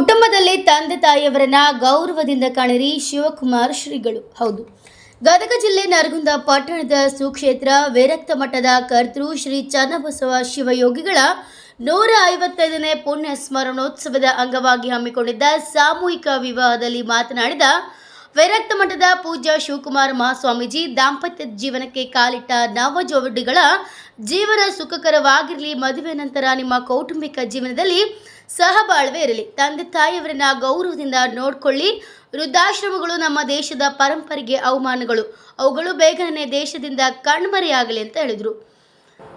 ಕುಟುಂಬದಲ್ಲಿ ತಂದೆ ತಾಯಿಯವರನ್ನ ಗೌರವದಿಂದ ಕಾಣಿರಿ ಶಿವಕುಮಾರ್ ಶ್ರೀಗಳು. ಹೌದು. ಗದಗ ಜಿಲ್ಲೆ ನರಗುಂದ ಪಟ್ಟಣದ ಸುಕ್ಷೇತ್ರ ವಿರಕ್ತ ಮಠದ ಕರ್ತೃ ಶ್ರೀ ಚನ್ನಬಸವ ಶಿವಯೋಗಿಗಳ ನೂರ ಐವತ್ತೈದನೇ ಪುಣ್ಯ ಸ್ಮರಣೋತ್ಸವದ ಅಂಗವಾಗಿ ಹಮ್ಮಿಕೊಂಡಿದ್ದ ಸಾಮೂಹಿಕ ವಿವಾಹದಲ್ಲಿ ಮಾತನಾಡಿದ ವಿರಕ್ತ ಮಠದ ಪೂಜ್ಯ ಶಿವಕುಮಾರ ಮಹಾಸ್ವಾಮೀಜಿ ದಾಂಪತ್ಯ ಜೀವನಕ್ಕೆ ಕಾಲಿಟ್ಟ ನವಜೋಡಿಗಳ ಜೀವನ ಸುಖಕರವಾಗಿರಲಿ, ಮದುವೆ ನಂತರ ನಿಮ್ಮ ಕೌಟುಂಬಿಕ ಜೀವನದಲ್ಲಿ ಸಹಬಾಳ್ವೆ ಇರಲಿ. ತಂದೆ ತಾಯಿಯವರನ್ನ ಗೌರವದಿಂದ ನೋಡ್ಕೊಳ್ಳಿ. ವೃದ್ಧಾಶ್ರಮಗಳು ನಮ್ಮ ದೇಶದ ಪರಂಪರೆಗೆ ಅವಮಾನಗಳು. ಅವುಗಳು ಬೇಗನೆ ದೇಶದಿಂದ ಕಣ್ಮರೆಯಾಗಲಿ ಅಂತ ಹೇಳಿದರು.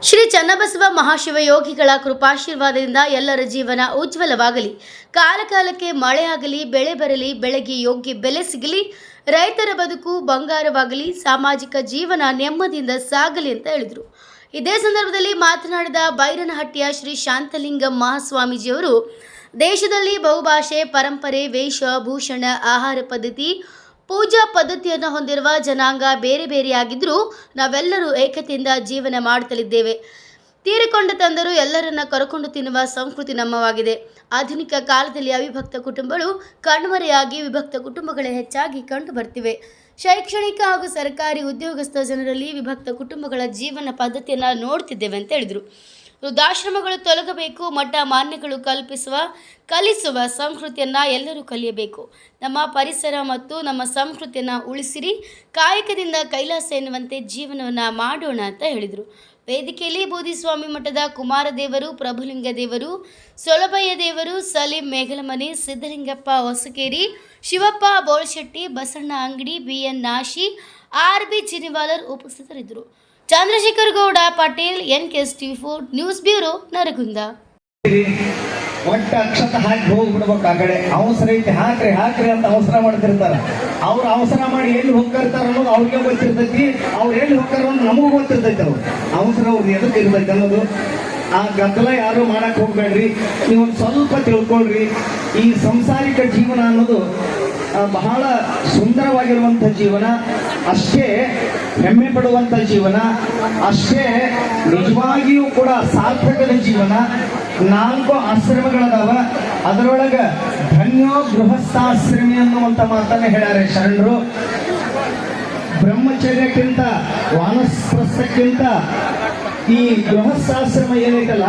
ಶ್ರೀ ಚನ್ನಬಸವ ಮಹಾಶಿವಯೋಗಿಗಳ ಕೃಪಾಶೀರ್ವಾದದಿಂದ ಎಲ್ಲರ ಜೀವನ ಉಜ್ವಲವಾಗಲಿ. ಕಾಲಕಾಲಕ್ಕೆ ಮಳೆಯಾಗಲಿ, ಬೆಳೆ ಬರಲಿ, ಬೆಳೆಗೆ ಯೋಗ್ಯ ಬೆಲೆ ಸಿಗಲಿ, ರೈತರ ಬದುಕು ಬಂಗಾರವಾಗಲಿ, ಸಾಮಾಜಿಕ ಜೀವನ ನೆಮ್ಮದಿಯಿಂದ ಸಾಗಲಿ ಅಂತ ಹೇಳಿದರು. ಇದೇ ಸಂದರ್ಭದಲ್ಲಿ ಮಾತನಾಡಿದ ಬೈರನಹಟ್ಟಿಯ ಶ್ರೀ ಶಾಂತಲಿಂಗ ಮಹಾಸ್ವಾಮೀಜಿಯವರು, ದೇಶದಲ್ಲಿ ಬಹುಭಾಷೆ, ಪರಂಪರೆ, ವೇಷ, ಭೂಷಣ, ಆಹಾರ ಪದ್ಧತಿ ಪೂಜಾ ಪದ್ಧತಿಯನ್ನು ಹೊಂದಿರುವ ಜನಾಂಗ ಬೇರೆ ಬೇರೆಯಾಗಿದ್ದರೂ ನಾವೆಲ್ಲರೂ ಏಕತೆಯಿಂದ ಜೀವನ ಮಾಡುತ್ತಲಿದ್ದೇವೆ ತೀರಿಕೊಂಡ ತಂದರು ಎಲ್ಲರನ್ನ ಕರಕೊಂಡು ತಿನ್ನುವ ಸಂಸ್ಕೃತಿ ನಮ್ಮವಾಗಿದೆ. ಆಧುನಿಕ ಕಾಲದಲ್ಲಿ ಅವಿಭಕ್ತ ಕುಟುಂಬಗಳು ಕಣ್ಮರೆಯಾಗಿ ವಿಭಕ್ತ ಕುಟುಂಬಗಳೇ ಹೆಚ್ಚಾಗಿ ಕಂಡು ಬರ್ತಿವೆ ಶೈಕ್ಷಣಿಕ ಹಾಗೂ ಸರ್ಕಾರಿ ಉದ್ಯೋಗಸ್ಥ ಜನರಲ್ಲಿ ವಿಭಕ್ತ ಕುಟುಂಬಗಳ ಜೀವನ ಪದ್ಧತಿಯನ್ನು ನೋಡ್ತಿದ್ದೇವೆ ಅಂತ ಹೇಳಿದರು. ವೃದ್ಧಾಶ್ರಮಗಳು ತೊಲಗಬೇಕು, ಮಠ ಮಾನ್ಯಗಳು ಕಲ್ಪಿಸುವ, ಕಲಿಸುವ ಸಂಸ್ಕೃತಿಯನ್ನು ಎಲ್ಲರೂ ಕಲಿಯಬೇಕು. ನಮ್ಮ ಪರಿಸರ ಮತ್ತು ನಮ್ಮ ಸಂಸ್ಕೃತಿಯನ್ನು ಉಳಿಸಿರಿ. ಕಾಯಕದಿಂದ ಕೈಲಾಸ ಎನ್ನುವಂತೆ ಜೀವನವನ್ನು ಮಾಡೋಣ ಅಂತ ಹೇಳಿದರು. ವೇದಿಕೆಯಲ್ಲಿ ಬೋಧಿಸ್ವಾಮಿ ಮಠದ ಕುಮಾರದೇವರು ಪ್ರಭುಲಿಂಗ ದೇವರು ಸೊಲಭಯ್ಯ ದೇವರು, Salim ಮೇಘಲಮನೆ Siddalingappa Hosakeri, Shivappa Bolshetti, Basanna Angadi, B N Nashi, R B Chiniwalar ಉಪಸ್ಥಿತರಿದ್ದರು. Chandrashekhar Gowda, Patil, N K S T four, news bureau Naragund. ಒಟ್ಟು ಅಕ್ಷತ ಹಾಕಿ ಹೋಗ್ಬಿಡ್ಬೇಕು ಆ ಕಡೆ. ಅವಸರ ಐತಿ. ಹಾಕ್ರಿ ಹಾಕ್ರಿ ಅಂತ ಅವಸರ ಮಾಡ್ತಿರ್ತಾರ. ಅವ್ರು ಅವಸರ ಮಾಡಿ ಎಲ್ಲಿ ಹೋಗ್ತಿರ್ತಾರ ಅನ್ನೋದು ಅವ್ರಿಗೆ ಗೊತ್ತಿರ್ತೈತಿ. ಅವ್ರು ಎಲ್ಲಿ ಹೋಗ್ತಾರ ಅನ್ನೋದು ನಮಗೂ ಗೊತ್ತಿರ್ತೈತಿ ಅವ್ರು. ಅವಸರ ಅವ್ರು ಎದಕ್ಕೆ ಇರ್ತೈತಿ ಅನ್ನೋದು. ಆ ಗದ್ದಲ ಯಾರು ಮಾಡಕ್ ಹೋಗ್ಬೇಡ್ರಿ. ನೀವೊಂದು ಸ್ವಲ್ಪ ತಿಳ್ಕೊಳ್ರಿ. ಈ ಸಂಸಾರಿಕ ಜೀವನ ಅನ್ನೋದು ಬಹಳ ಸುಂದರವಾಗಿರುವಂಥ ಜೀವನ, ಅಷ್ಟೇ ಹೆಮ್ಮೆ ಪಡುವಂಥ ಜೀವನ, ಅಷ್ಟೇ ನಿಜವಾಗಿಯೂ ಕೂಡ ಸಾರ್ಥಕದ ಜೀವನ. ನಾಲ್ಕು ಆಶ್ರಮಗಳದಾವ. ಅದರೊಳಗ ಧನ್ಯೋ ಗೃಹಸ್ಥಾಶ್ರಮಿ ಅನ್ನುವಂಥ ಮಾತನ್ನ ಹೇಳ್ಯಾರೆ ಶರಣರು. ಬ್ರಹ್ಮಚರ್ಯಕ್ಕಿಂತ, ವಾನಸ್ಪ್ರಸ್ಥಕ್ಕಿಂತ ಈ ಗೃಹಸ್ಥಾಶ್ರಮ ಏನೈತಲ್ಲ,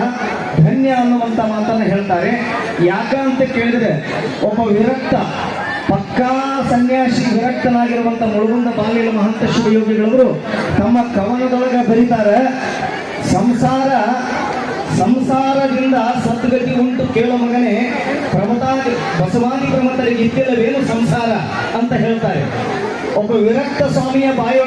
ಧನ್ಯ ಅನ್ನುವಂಥ ಮಾತನ್ನ ಹೇಳ್ತಾರೆ. ಯಾಕ ಅಂತ ಕೇಳಿದ್ರೆ, ಒಬ್ಬ ವಿರಕ್ತ ಪಕ್ಕಾ ಸನ್ಯಾಸಿ ವಿರಕ್ತನಾಗಿರುವಂತ ಮುಳುಗುಂದ ಬಾಲಿಯ ಮಹಂತ ಶಿವಯೋಗಿಗಳವರು ತಮ್ಮ ಕವನದೊಳಗೆ ಬರೀತಾರೆ, ಸಂಸಾರ, ಸಂಸಾರದಿಂದ ಸದ್ಗತಿ ಉಂಟು ಕೇಳೋ ಮಗನೇ, ಪ್ರಮತಾದಿ, ಬಸವಾದಿ ಪ್ರಮತರಿಗೆ ಇದ್ದಿಲ್ಲವೇನು ಸಂಸಾರ? ಅಂತ ಹೇಳ್ತಾರೆ. ಒಬ್ಬ ವಿರಕ್ತ ಸ್ವಾಮಿಯ ಬಾಯ